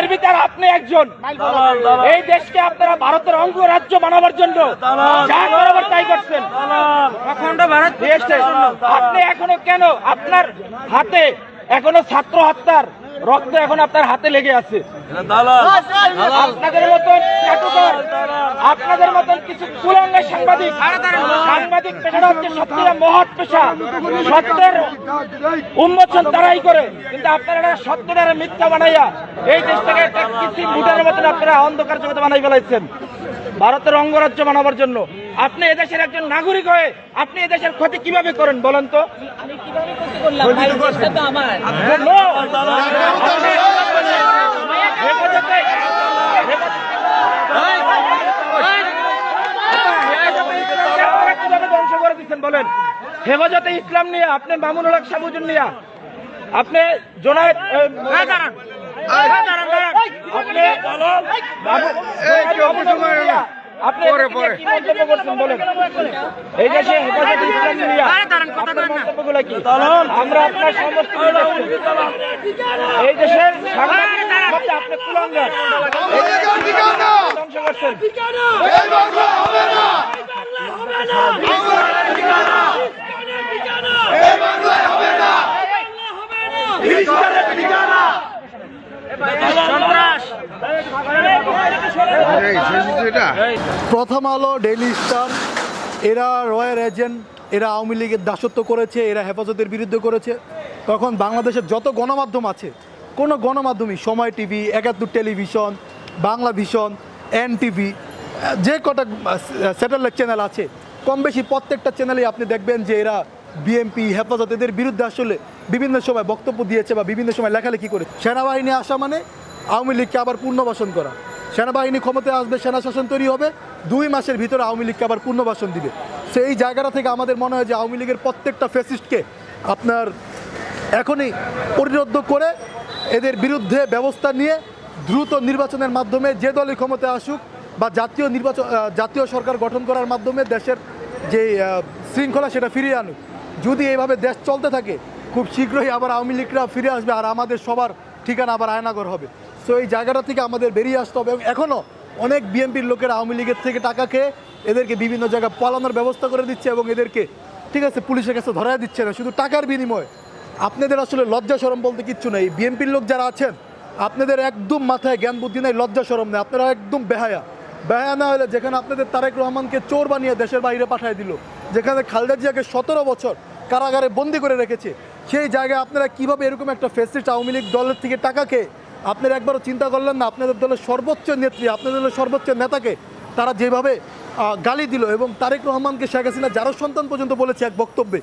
এর ভিতরে আপনি একজন। এই দেশকে আপনারা ভারতের অঙ্গ রাজ্য বানাবার জন্য যা করাবার তাই করছেন। অখণ্ড ভারত আপনি এখনও কেন আপনার হাতে এখনও ছাত্র হত্যার রক্ত এখন আপনার হাতে লেগে আছে? আপনাদের মতন আপনাদের মতন কিছু কুলাঙ্গা সাংবাদিক সাংবাদিক পেশাটা হচ্ছে সত্যিটা মহৎ পেশা। সত্যের উন্মোচন তারাই করে। কিন্তু আপনারা সত্যটারে মিথ্যা বানাইয়া এই দেশটাকে একটা কৃত্রিম ভুটানের মতন আপনারা অন্ধকার জগতে বানাই ফেলাইছেন। ভারতের অঙ্গরাজ্য বানাবার জন্য। আপনি এদেশের একজন নাগরিক হয়ে আপনি এদেশের ক্ষতি কীভাবে করেন বলেন তো? No! আপনি- হেফাজতে- হেফাজতে কীভাবে ধ্বংস করে দিচ্ছেন বলেন হেফাজতে ইসলাম নিয়ে আপনি মামুনুল হক সাবুজুন নিয়া। আপনি জোনায়েদ আপনি এই দেশে হেফাজতে ইসলাম নিয়া। আমরা আপনার সমস্ত এই দেশের আপনি কুলাঙ্গার। ধ্বংস করছেন। প্রথম আলো ডেইলি স্টার এরা রয়্যাল এজেন্ট এরা আওয়ামী লীগের দাসত্ব করেছে এরা হেফাজতের বিরুদ্ধে করেছে। তখন বাংলাদেশের যত গণমাধ্যম আছে কোনো গণমাধ্যমই Somoy TV Ekattor television Bangla vision N TV যে কটা স্যাটেলাইট চ্যানেল আছে কম বেশি প্রত্যেকটা চ্যানেলেই আপনি দেখবেন যে এরা বিএমপি হেফাজত এদের বিরুদ্ধে আসলে বিভিন্ন সময় বক্তব্য দিয়েছে বা বিভিন্ন সময় লেখালেখি করে সেনাবাহিনী আসা মানে আওয়ামী লীগকে আবার পুনর্বাসন করা। সেনাবাহিনী ক্ষমতায় আসবে, সেনা শাসন তৈরি হবে, দুই মাসের ভিতরে আওয়ামী লীগকে আবার পুনর্বাসন দিবে। সেই জায়গাটা থেকে আমাদের মনে হয় যে আওয়ামী লীগের প্রত্যেকটা ফেসিস্টকে আপনার এখনই পরিরুদ্ধ করে এদের বিরুদ্ধে ব্যবস্থা নিয়ে দ্রুত নির্বাচনের মাধ্যমে যে দলই ক্ষমতায় আসুক বা জাতীয় নির্বাচন জাতীয় সরকার গঠন করার মাধ্যমে দেশের যে শৃঙ্খলা সেটা ফিরিয়ে আনুক। যদি এইভাবে দেশ চলতে থাকে, খুব শীঘ্রই আবার আওয়ামী লীগরা ফিরে আসবে আর আমাদের সবার ঠিকানা আবার আয়নাগর হবে। সো এই জায়গাটা থেকে আমাদের বেরিয়ে আসতে হবে এবং এখনও অনেক বিএনপির লোকেরা আওয়ামী লীগের থেকে টাকা খেয়ে এদেরকে বিভিন্ন জায়গায় পালানোর ব্যবস্থা করে দিচ্ছে এবং এদেরকে, ঠিক আছে, পুলিশের কাছে ধরাই দিচ্ছে না। শুধু টাকার বিনিময়ে। আপনাদের আসলে লজ্জা সরম বলতে কিচ্ছু নেই। বিএনপির লোক যারা আছেন, আপনাদের একদম মাথায় জ্ঞান বুদ্ধি নেই, লজ্জা সরম নেই। আপনারা একদম বেহায়া। বেহায়া না হলে যেখানে আপনাদের তারেক রহমানকে চোর বানিয়ে দেশের বাইরে পাঠিয়ে দিল, যেখানে খালেদা জিয়াকে সতেরো বছর কারাগারে বন্দি করে রেখেছে, সেই জায়গায় আপনারা কীভাবে এরকম একটা ফেসিস্ট আওয়ামী লীগ দলের থেকে টাকা খেয়ে আপনারা একবারও চিন্তা করলেন না, আপনাদের দলের সর্বোচ্চ নেত্রী, আপনাদের দলের সর্বোচ্চ নেতাকে তারা যেভাবে গালি দিল এবং তারেক রহমানকে শেখ হাসিনা যারও সন্তান পর্যন্ত বলেছে এক বক্তব্যে।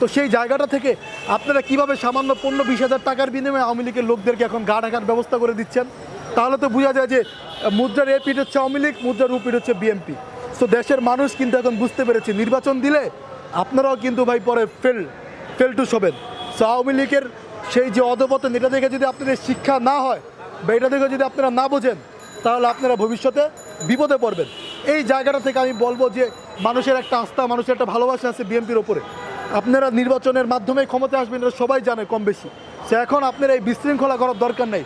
তো সেই জায়গাটা থেকে আপনারা কীভাবে সামান্য পণ্য বিশ হাজার টাকার বিনিময়ে আওয়ামী লীগের লোকদেরকে এখন গা ঢাকার ব্যবস্থা করে দিচ্ছেন? তাহলে তো বোঝা যায় যে মুদ্রার এ পিঠ হচ্ছে আওয়ামী লীগ, মুদ্রার উ পিঠ হচ্ছে বিএনপি তো দেশের মানুষ কিন্তু এখন বুঝতে পেরেছে, নির্বাচন দিলে আপনারাও কিন্তু ভাই পরে ফেল ফেল টু শোবেন সো আওয়ামী লীগের সেই যে অধপতন, এটা দেখে যদি আপনাদের শিক্ষা না হয় বা এটা দেখে যদি আপনারা না বোঝেন, তাহলে আপনারা ভবিষ্যতে বিপদে পড়বেন। এই জায়গাটা থেকে আমি বলব যে মানুষের একটা আস্থা, মানুষের একটা ভালোবাসা আছে বিএনপির ওপরে। আপনারা নির্বাচনের মাধ্যমে ক্ষমতা আসবেন, এটা সবাই জানে কম বেশি। সে এখন আপনার এই বিশৃঙ্খলা করার দরকার নেই।